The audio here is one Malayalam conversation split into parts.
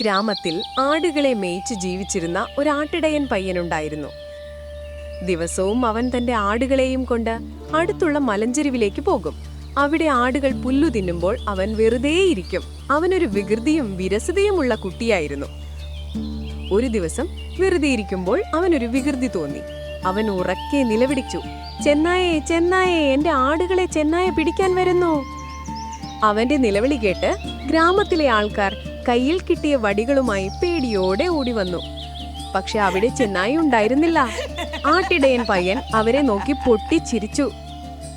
ഗ്രാമത്തിൽ ആടുകളെ മേയിച്ച് ജീവിച്ചിരുന്ന ഒരാട്ടിടയൻ പയ്യനുണ്ടായിരുന്നു. ദിവസവും അവൻ തന്റെ ആടുകളെയും കൊണ്ട് അടുത്തുള്ള മലഞ്ചെരുവിലേക്ക് പോകും. അവിടെ ആടുകൾ പുല്ലു തിന്നുമ്പോൾ അവൻ വെറുതെയിരിക്കും. അവനൊരു വികൃതിയും വിരസതയുമുള്ള കുട്ടിയായിരുന്നു. ഒരു ദിവസം വെറുതെ ഇരിക്കുമ്പോൾ അവനൊരു വികൃതി തോന്നി. അവൻ ഉറക്കെ നിലവിളിച്ചു ചെന്നായെ ചെന്നായെ എന്റെ ആടുകളെ ചെന്നായ പിടിക്കാൻ വരുന്നു. അവന്റെ നിലവിളി കേട്ട് ഗ്രാമത്തിലെ ആൾക്കാർ കയ്യിൽ കിട്ടിയ വടികളുമായി പേടിയോടെ ഓടി വന്നു. പക്ഷെ അവിടെ ചെന്നായി ഉണ്ടായിരുന്നില്ല. ആട്ടിടയൻ പയ്യൻ അവരെ നോക്കി പൊട്ടിച്ചിരിച്ചു.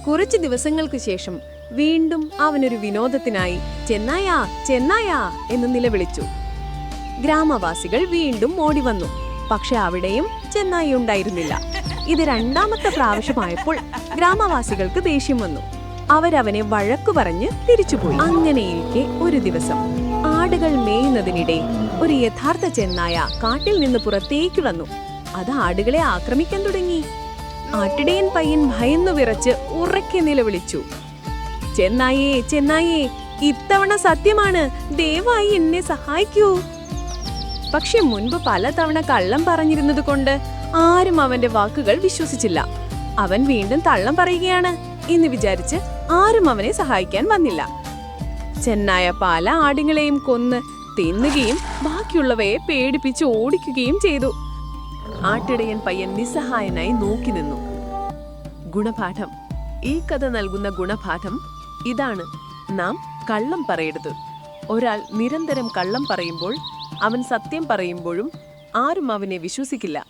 കുറച്ച് ദിവസങ്ങൾക്ക് ശേഷം വീണ്ടും അവനൊരു വിനോദത്തിനായി ചെന്നായാ ചെന്നായാ എന്ന് നിലവിളിച്ചു. ഗ്രാമവാസികൾ വീണ്ടും ഓടി വന്നു. പക്ഷെ അവിടെയും ചെന്നായി ഉണ്ടായിരുന്നില്ല. ഇത് രണ്ടാമത്തെ പ്രാവശ്യമായപ്പോൾ ഗ്രാമവാസികൾക്ക് ദേഷ്യം വന്നു. അവരവനെ വഴക്കു പറഞ്ഞ് തിരിച്ചുപോയി. അങ്ങനെയിരിക്കെ ഒരു ദിവസം ആടുകൾ മേയുന്നതിനിടെ ഒരു യഥാർത്ഥ ചെന്നായ കാട്ടിൽ നിന്ന് പുറത്തേക്ക് വന്നു. അത് ആടുകളെ ആക്രമിക്കാൻ തുടങ്ങി. ആട്ടിടയൻ പയ്യൻ ഭയന്നു വിറച്ച് ഉറക്കെ നിലവിളിച്ചു. ചെന്നായേ ചെന്നായേ ഇത്തവണ സത്യമാണ്. ദയവായി എന്നെ സഹായിക്കൂ. പക്ഷെ മുൻപ് പലതവണ കള്ളം പറഞ്ഞിരുന്നത് കൊണ്ട് ആരും അവന്റെ വാക്കുകൾ വിശ്വസിച്ചില്ല. അവൻ വീണ്ടും തള്ളം പറയുകയാണ് എന്ന് വിചാരിച്ച് ആരും അവനെ സഹായിക്കാൻ വന്നില്ല. ചെന്നായ പല ആടുകളെയും കൊന്ന് തിന്നുകയും ബാക്കിയുള്ളവയെ പേടിപ്പിച്ച് ഓടിക്കുകയും ചെയ്തു. ആട്ടിടയൻ പയ്യൻ നിസ്സഹായനായി നോക്കി നിന്നു. ഗുണപാഠം. ഈ കഥ നൽകുന്ന ഗുണപാഠം ഇതാണ്. നാം കള്ളം പറയരുത്. ഒരാൾ നിരന്തരം കള്ളം പറയുമ്പോൾ അവൻ സത്യം പറയുമ്പോഴും ആരും അവനെ വിശ്വസിക്കില്ല.